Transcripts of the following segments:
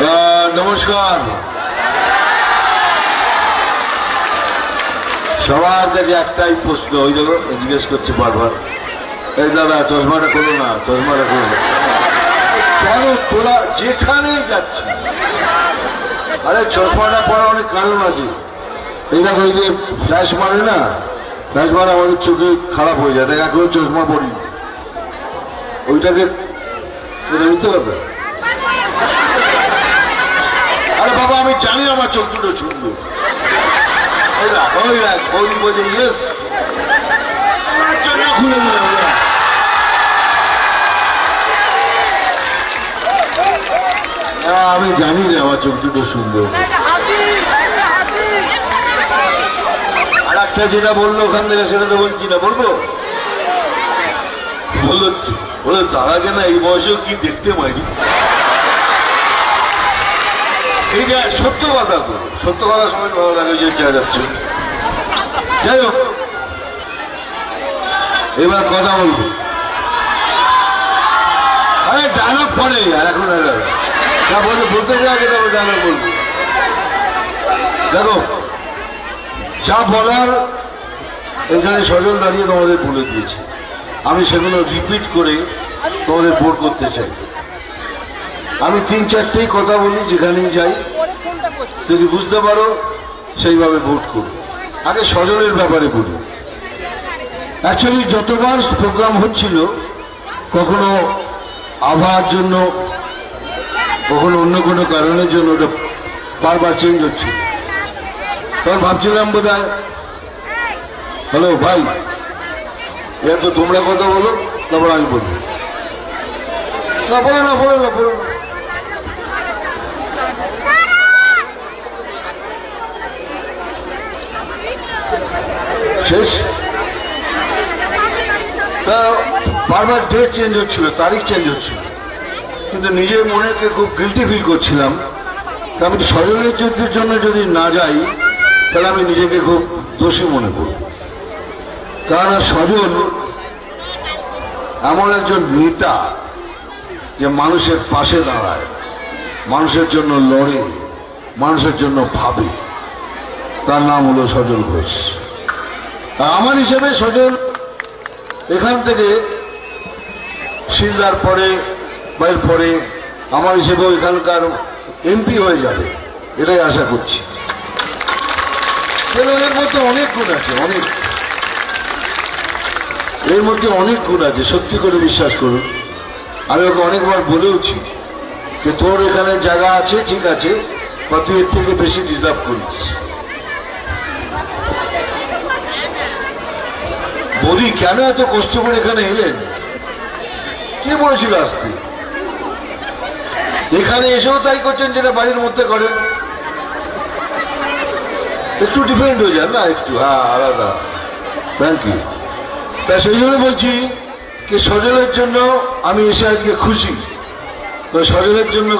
নমস্কার। সবার কাছে একটাই প্রশ্ন, ওই দেখো জিজ্ঞেস করছে বারবার। এই দাদা, চশমাটা করো না, চশমাটা করো না। কেন তোরা যেখানেই যাচ্ছি। আরে, চশমাটা পরা অনেক কারণ আছে। এই দেখো, এই যে ফ্ল্যাশ মারে না ফ্ল্যাশ মারে আমাদের চোখে খারাপ হয়ে যায়। দেখ, এখনও চশমা পরি ওইটাকে মিথ্যে কথা আরে বাবা আমি জানি আমার চোখ দুটো ওরা। না, আমি জানি যে আমার চোখ দুটো সুন্দর। আর একটা যেটা বলল ওখান থেকে সেটা তো বলছি না বলব? বলল বলে তারাকে না এই বয়সেও কি দেখতে পাইনি? এইটা সত্য কথা তো, সত্য কথা সময় ভালো লাগে, যে চেয়ে যাচ্ছে। যাই হোক, এবার কথা বলব। আরে ডায়লগ পরে আর এখন তা বলে বলতে যাওয়া আগে তারপর ডায়লগ বলব। দেখো, যা বলার, এখানে সজল দাঁড়িয়ে তোমাদের বলে দিয়েছে। আমি সেগুলো রিপিট করে তোমাদের বোর করতে চাই। আমি তিন চারটেই কথা বলি, যেখানেই যাই। যদি বুঝতে পারো, সেইভাবে ভোট করো আগে সজলের ব্যাপারে বলি। অ্যাকচুয়ালি যতবার প্রোগ্রাম হচ্ছিল, কখনো আবহাওয়ার জন্য, কখনো অন্য কোনো কারণের জন্য ওটা বারবার চেঞ্জ হচ্ছিল। তখন ভাবছিলাম বোধ হয় হ্যালো ভাই, এবার তো তোমরা কথা বলো, তারপর আমি বলব না, বলো না বলো না বলো না। শেষ। তা বারবার ডেট চেঞ্জ হচ্ছিল, তারিখ চেঞ্জ হচ্ছিল। কিন্তু নিজের মনেকে খুব গিলটি ফিল করছিলাম। আমি সজলের যুদ্ধের জন্য যদি না যাই, তাহলে আমি নিজেকে খুব দোষী মনে করব কারণ সজল এমন একজন নেতা যে মানুষের পাশে দাঁড়ায়, মানুষের জন্য লড়ে, মানুষের জন্য ভাবে। তার নাম হলো সজল ঘোষ। আমার হিসেবে সজল এখান থেকে শিলদার পরে বাইর পরে আমার হিসেবেও এখানকার এমপি হয়ে যাবে, এটাই আশা করছি। এর মধ্যে অনেক গুণ আছে, অনেক। এর মধ্যে অনেক গুণ আছে, সত্যি করে বিশ্বাস করুন। আমি ওকে অনেকবার বলেওছি যে তোর এখানে জায়গা আছে, ঠিক আছে বা তুই এর থেকে বেশি ডিজার্ভ করিস। বলি, কেন এত কষ্ট করে এখানে এলেন? কে বলেছিল আসতে? এখানে এসেও তাই করছেন যেটা বাড়ির মধ্যে করেন। একটু ডিফারেন্ট হয়ে যান না, একটু হ্যাঁ আলাদা। থ্যাংক ইউ তা সেই জন্য বলছি যে সজলের জন্য আমি এসে আজকে খুশি। সজলের জন্য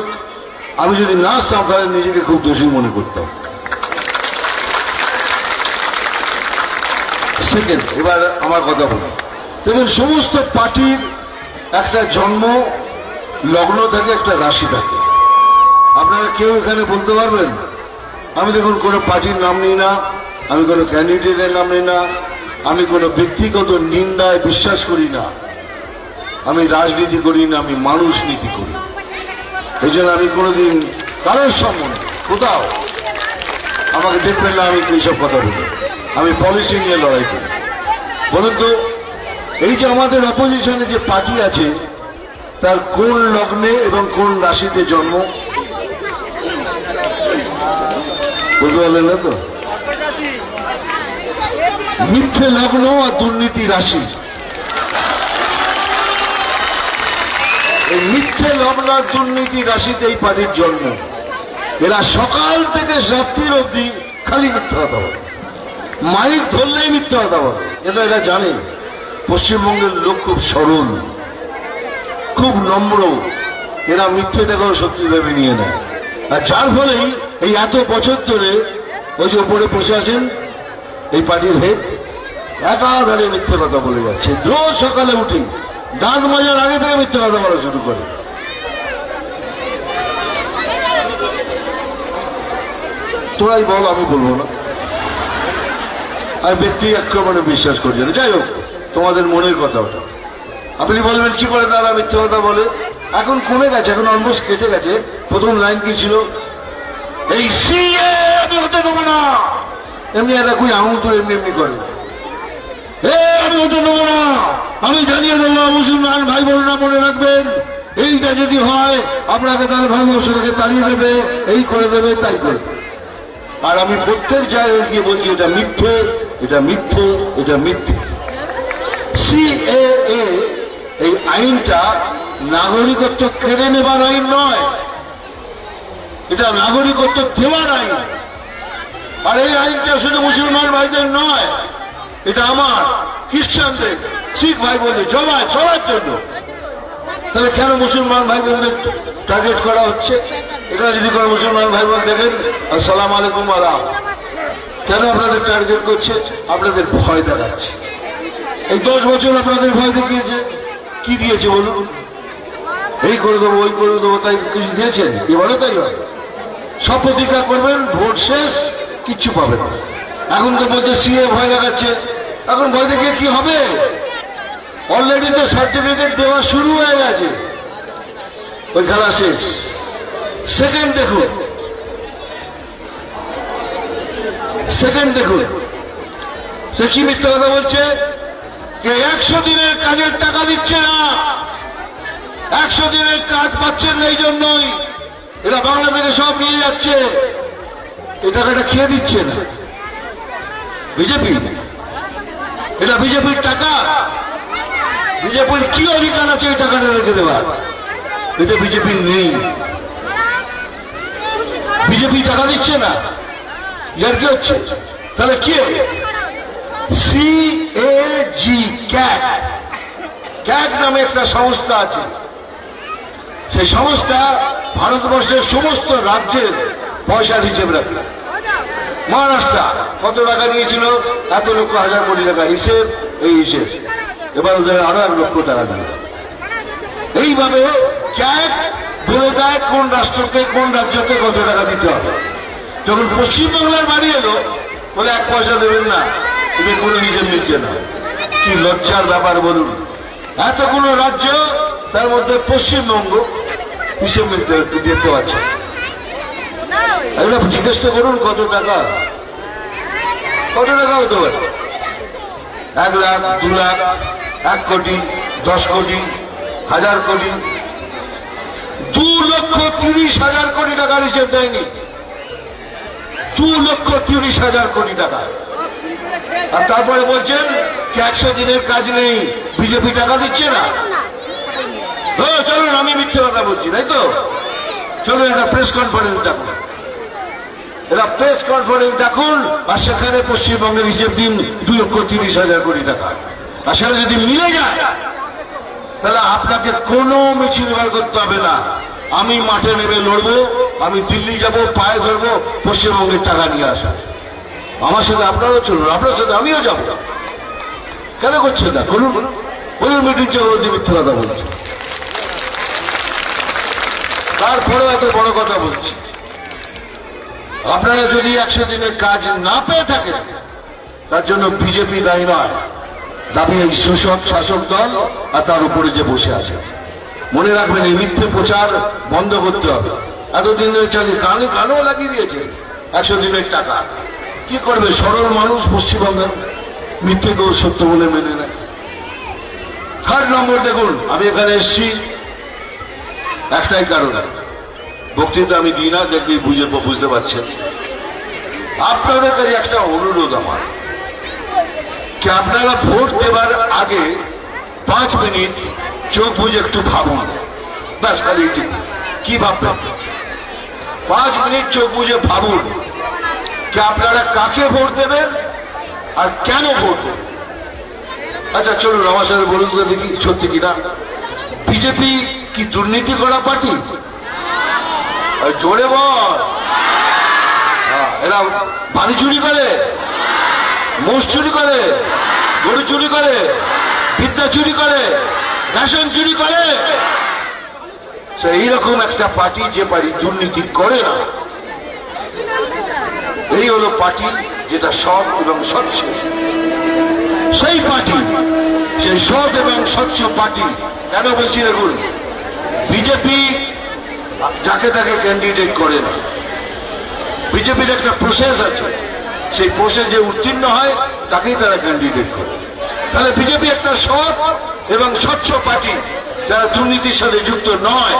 আমি যদি না আসতাম, তাহলে নিজেকে খুব দোষী মনে করতাম। সেকেন্ড, এবার আমার কথা বলি দেখুন, সমস্ত পার্টির একটা জন্ম, লগ্ন থাকে একটা রাশি থাকে। আপনারা কেউ এখানে বলতে পারবেন? আমি দেখুন, কোনো পার্টির নাম নিই না, আমি কোনো ক্যান্ডিডেটের নাম নিই না, আমি কোনো ব্যক্তিগত নিন্দায় বিশ্বাস করি না। আমি রাজনীতি করি না, আমি মানুষ নীতি করি। এই জন্য আমি কোনোদিন কারোর সম্বন্ধে, কোথাও, আমাকে দেখবেন না, আমি এইসব কথা বলি আমি পলিসি নিয়ে লড়াই করি। বলুন তো, এই যে আমাদের অপোজিশনে যে পার্টি আছে, তার কোন লগ্নে এবং কোন রাশিতে জন্ম? বুঝতে পারলেন না তো? মিথ্যে লগ্ন আর দুর্নীতি রাশি। এই মিথ্যে লগ্ন আর দুর্নীতি রাশিতে এই পার্টির জন্ম। এরা সকাল থেকে রাত্রির অবধি খালি মিথ্যে কথা বলে। মাইক ধরলেই মিথ্যে কথা বলে। এটা এরা জানে, পশ্চিমবঙ্গের লোক খুব সরল, খুব নম্র। এরা মিথ্যেটাকেও সত্যি ভেবে নিয়ে নেয়। আর যার ফলেই এই এত বছর ধরে ওই যে ওপরে বসে আছেন, এই পার্টির হেড একাধারে মিথ্যে কথা বলে যাচ্ছে। রোজ সকালে উঠি দাঁত মাজার আগে থেকে মিথ্যে কথা বলা শুরু করে। তোরাই বল, আমি বলব না। আমি ব্যক্তি আক্রমণে বিশ্বাস করছি না। যাই হোক, তোমাদের মনের কথা ওটা। আপনি বলবেন, কি করে দাদা মিথ্যে কথা বলে? এখন কমে গেছে, এখন অলমোস্ট কেটে গেছে। প্রথম লাইন কি ছিল? এই সিএ, আমি হতে দেবো না। এমনি একটা কুই আমু তো এমনি এমনি করে। আমি হতে দেবো না। আমি জানিয়ে দেবো, মুসলমান ভাই বোনরা মনে রাখবেন, এইটা যদি হয়, আপনাকে তাহলে ভারতবর্ষ থেকে তাড়িয়ে দেবে, এই করে দেবে, তাই করে। আর আমি প্রত্যেক জায়গায় গিয়ে বলছি, এটা মিথ্যে এটা মিথ্যে এটা মিথ্যে। সিএএ এই আইনটা নাগরিকত্ব কেড়ে নেবার আইন নয়। এটা নাগরিকত্ব দেওয়ার আইন। আর এই আইনটা শুধু মুসলমান ভাইদের নয়, এটা আমার, খ্রিস্টানদের, শিখ ভাই বোনদের সবাই সবার জন্য। তাহলে কেন মুসলমান ভাই বোনদের টার্গেট করা হচ্ছে? এখানে যদি কোনো মুসলমান ভাই বোন দেখেন, আসসালাম আলাইকুম আলাম কেন আপনাদের টার্গেট করছে? আপনাদের ভয় দেখাচ্ছে। এই দশ বছর আপনাদের ভয় দেখিয়েছে। কি দিয়েছে বলুন? এই করে দেবো, ওই করে দেবো, তাই কিছু দিয়েছেন? এবারে তাই হয়। সব প্রতিজ্ঞা করবেন, ভোট শেষ, কিচ্ছু পাবেন না। এখন তো বলছে সিএ ভয় দেখাচ্ছে। এখন ভয় দেখিয়ে কি হবে? অলরেডি তো সার্টিফিকেট দেওয়া শুরু হয়ে গেছে। ওই খেলা শেষ। সেকেন্ড দেখুন। সেকেন্ড দেখুন। সে কি মিথ্যা কথা বলছে? যে একশো দিনের কাজের টাকা দিচ্ছে না। একশো দিনের কাজ পাচ্ছেন না এই জন্যই। এরা বাংলা থেকে সব নিয়ে যাচ্ছে। এই টাকাটা খেয়ে দিচ্ছে না? বিজেপি। এটা বিজেপির টাকা। বিজেপির কি অধিকার আছে এই টাকাটা রেখে দেওয়ার? এটা বিজেপির নেই। বিজেপি টাকা দিচ্ছে না। ইয়ার হচ্ছে তাহলে কি C A G CAT CAT নামে একটা সংস্থা আছে। সেই সংস্থা ভারতবর্ষের সমস্ত রাজ্যের পয়সার হিসেব রাখে। মহারাষ্ট্র কত টাকা নিয়েছিল? এত লক্ষ, হাজার কোটি টাকা হিসেব, এই হিসেব। এবার ওদের আরও এক লক্ষ টাকা দিল এইভাবে ক্যাট বলে দেয় কোন রাষ্ট্রকে, কোন রাজ্যকে কত টাকা দিতে হবে। যখন পশ্চিমবাংলার বাড়ি এলো, বলে এক পয়সা দেবেন না, তুমি কোনো হিসেব নিচ্ছে না কি লজ্জার ব্যাপার বলুন। এত এতগুলো রাজ্য তার মধ্যে পশ্চিমবঙ্গ হিসেব নিতে না। এগুলো জিজ্ঞেস তো করুন, কত টাকা? কত টাকা হতে পারে? এক লাখ, দু লাখ, এক কোটি, দশ কোটি, হাজার কোটি। দু লক্ষ তিরিশ হাজার কোটি টাকার হিসেব দেয়নি। দু লক্ষ তিরিশ হাজার কোটি টাকা। আর তারপরে বলছেন কি একশো দিনের কাজ নেই, বিজেপি টাকা দিচ্ছে না? চলুন, আমি মিথ্যে কথা বলছি, তাই তো? চলুন, একটা প্রেস কনফারেন্স ডাকুন এটা প্রেস কনফারেন্স ডাকুন আর সেখানে পশ্চিমবঙ্গের হিসেব দিন দুই লক্ষ তিরিশ হাজার কোটি টাকা। আর সেটা যদি মিলে যায়, তাহলে আপনাকে কোনো মিছিল করতে হবে না। আমি মাঠে নেমে লড়বো আমি দিল্লি যাব, পায়ে ধরবো, পশ্চিমবঙ্গের টাকা নিয়ে আসা আমার সাথে আপনারাও চলুন, আপনার সাথে আমিও যাব। কেন করছেন না? করুন। বলুন মিটিং চক্রবর্তী মিথ্যে কথা বলছি। তারপরে এত বড় কথা বলছি। আপনারা যদি একশো দিনের কাজ না পেয়ে থাকেন, তার জন্য বিজেপি দায়ী নয়। দাবি এই শোষক শাসক দল আর তার উপরে যে বসে আছে। মনে রাখবেন এই মিথ্যে প্রচার বন্ধ করতে হবে। এতদিন ধরে চালিয়ে কানে কানেও লাগিয়ে দিয়েছে। একশো দিনের টাকা। কি করবে? সরল মানুষ পশ্চিমবঙ্গের মিথ্যেকেও সত্য বলে মেনে নেয়। থার্ড নম্বর দেখুন। আমি এখানে এসেছি। একটাই কারণ। বক্তৃতা আমি দিই না, দেখবি বুঝে, বুঝতে পারছেন। আপনাদের কাছে একটা অনুরোধ আমার। কি আপনারা ভোট দেবার আগে পাঁচ মিনিট চোখ বুঝে একটু ভাবুন। ব্যাস, খালি। কি ভাববেন? পাঁচ মিনিট চোখ বুঝে ভাবুন কি আপনারা কাকে ভোট দেবেন আর কেন ভোট দেবেন। আচ্ছা চলুন আমার সাথে বলুন তো দেখি সত্যি কিনা। বিজেপি কি দুর্নীতি করা পার্টি? জোরে বল। হ্যাঁ, এরা পানি চুরি করে মোষ চুরি করে গরু চুরি করে বিদ্যা চুরি করে রেশন চুরি করে। এইরকম একটা পার্টি যে পার্টি দুর্নীতি করে না, এই হলো পার্টি যেটা সৎ এবং স্বচ্ছ। সেই পার্টি, সেই সৎ এবং স্বচ্ছ পার্টি কেন বলছি দেখুন, বিজেপি যাকে তাকে ক্যান্ডিডেট করে না। বিজেপির একটা প্রসেস আছে, সেই প্রসেস যে উত্তীর্ণ হয়, তাকেই তারা ক্যান্ডিডেট করে। তাহলে বিজেপি একটা সৎ এবং স্বচ্ছ পার্টি যারা দুর্নীতির সাথে যুক্ত নয়,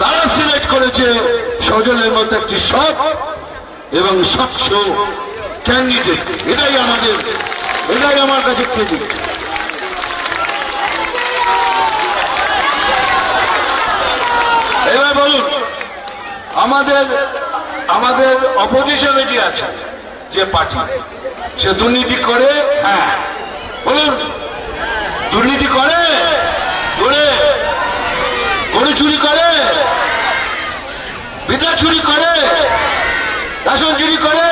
তারা সিলেক্ট করেছে সজলের মতো একটি সৎ এবং স্বচ্ছ ক্যান্ডিডেট এটাই আমাদের, এটাই আমার কাছে ক্রেডিট এবার বলুন, আমাদের আমাদের অপোজিশনে যে আছে, যে পার্টি সে দুর্নীতি করে হ্যাঁ বলুন, দুর্নীতি করে গরু চুরি করে। বিদ্যা চুরি করে। রেশন চুরি করে।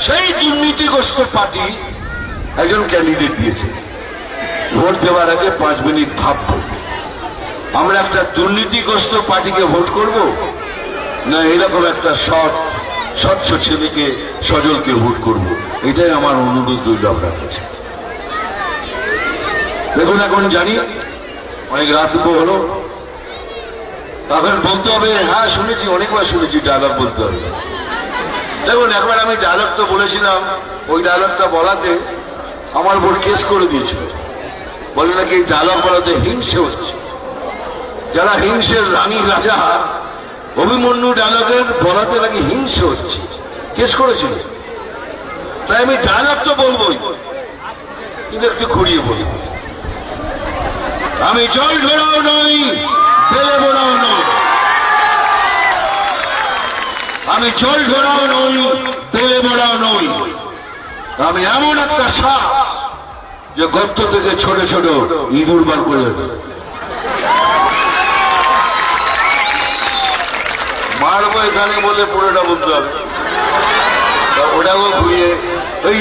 সেই দুর্নীতিগ্রস্ত পার্টি একজন ক্যান্ডিডেট দিয়েছে। ভোট দেওয়ার আগে পাঁচ মিনিট ভাববো। আমরা একটা দুর্নীতিগ্রস্ত পার্টিকে ভোট করব? না এরকম একটা সৎ, স্বচ্ছ ছেলেকে, সজলকে ভোট করব? এটাই আমার অনুরোধ রইল আপনার কাছে। দেখুন, এখন জানি, অনেক রাত হলো। তখন বলতে হবে হ্যাঁ শুনেছি, অনেকবার শুনেছি ডায়লগ বলতে হবে। দেখুন, একবার আমি ডায়লগ তো বলেছিলাম, ওই ডায়লগটা বলাতে আমার উপর কেস করে দিয়েছিল। বলে নাকি এই ডায়লগ বলাতে হিংসে হচ্ছে। যারা হিংসের রানী, রাজা অভিমন্যু ডায়লগের বলাতে নাকি হিংসে হচ্ছে। কেস করেছিল। তাই আমি ডায়লগ তো বলবোই, কিন্তু একটু ঘুরিয়ে বলি। আমি জল ঘোড়াও নই, বেলে বোড়াও নই। আমি জল ঘোড়াও নই বেলে বোড়াও নই। আমি এমন একটা সাপ যে গর্ত থেকে ছোট ছোট ইঁদুর বার করে মারবো এখানে বলে পুরোটা বলতে হবে ওটাও ঘুরিয়ে ওই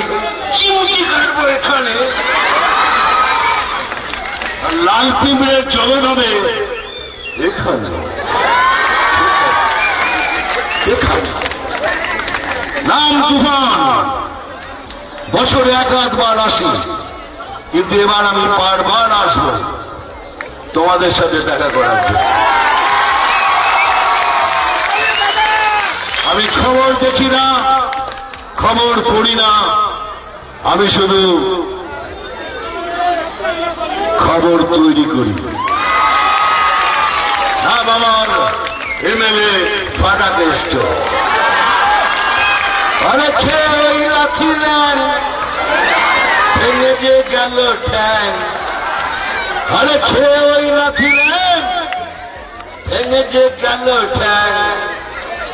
চিমুচি কাটবো এখানে। লাল পিঁপড়ের জগৎ হবে এখানে। নাম তুফান। বছরে এক আধবার আসি, কিন্তু এবার আমি বারবার আসব। তোমাদের সাথে দেখা করার আমি খবর দেখি না, খবর পড়ি না। আমি শুধু খবর তৈরি করি। নাম আমার এমএলএ কেষ্ট আরে খেয়ে রাখিলেন ভেঙে যে গেল ঠ্যাং। খেয়ে ওই রাখিলেন ভেঙে যে গেল ঠ্যাং।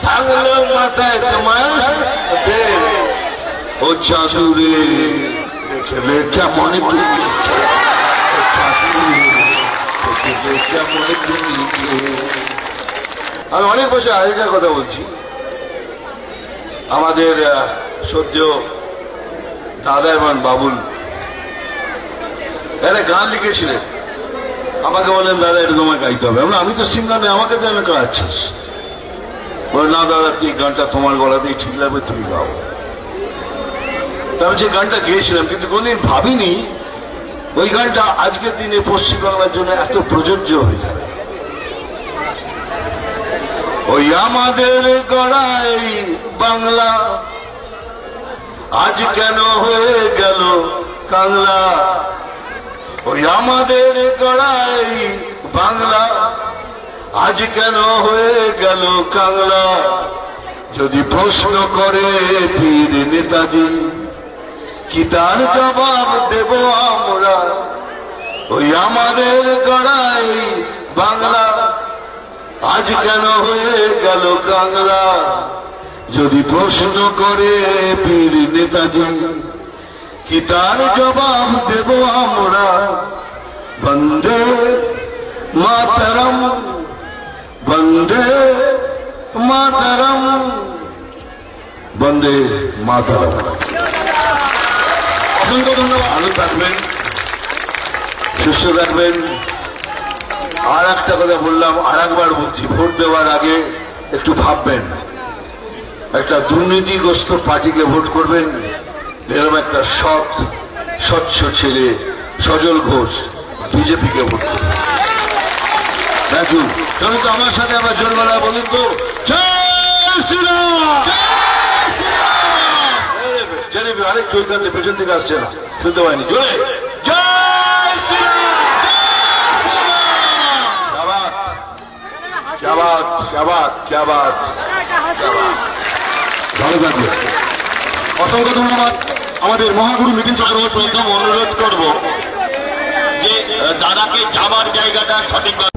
থাকল মাথায় তোমার। ও চাঁদুরে দেখলে কেমন তুমি। দেখলে কেমন তুমি। আমি অনেক বছর আগেকার কথা বলছি। আমাদের সদ্য দাদা এবং বাবুল একটা গান লিখেছিলেন। আমাকে বলেন দাদা এটা তোমায় গাইতে হবে। আমি তো সিঙ্গার নেই, আমাকে কেন গাচ্ছিস বলে না, দাদা, তুই গানটা তোমার গলাতেই ঠিক লাগবে, তুমি গাও। তা আমি যে গানটা গেয়েছিলাম, কিন্তু কোনদিন ভাবিনি, ওই গানটা আজকের দিনে পশ্চিমবাংলার জন্য এত প্রযোজ্য হয়ে যাবে। ওই আমাদের গড়াই বাংলা। আজ কেন হয়ে গেল কাংলা? ওই আমাদের গড়াই বাংলা। আজ কেন হয়ে গেল কাংলা? যদি প্রশ্ন করে পীর নেতাজি, কি তার জবাব দেব আমরা? ওই আমাদের গড়াই বাংলা। আজ কেন হয়ে গেল কাংলা যদি প্রশ্ন করে পীর নেতাজি, কি তার জবাব দেব আমরা? বন্দে মাতরম বন্দে মাতরম বন্দে মাতরম। অসংখ্য ধন্যবাদ ভালো থাকবেন, সুস্থ থাকবেন। আর একটা কথা বললাম আর একবার বলছি, ভোট দেওয়ার আগে একটু ভাববেন। একটা দুর্নীতিগ্রস্ত পার্টিকে ভোট করবেন এরকম একটা সৎ, স্বচ্ছ ছেলে, সজল ঘোষ, বিজেপিকে ভোট করবেন। ইউ তো আমার সাথে আবার জোরবেলা বলুন তো। আরেক চৈতাতে পেছন থেকে আসছে না, শুনতে পাইনি। জোরে বাদ কে বাদ কে বাদ ভালো থাকবে অসংখ্য ধন্যবাদ। আমাদের মহাগুরু মিঠুন চক্রবর্তী অনুরোধ করব যে দাদাকে যাবার জায়গাটা সঠিকভাবে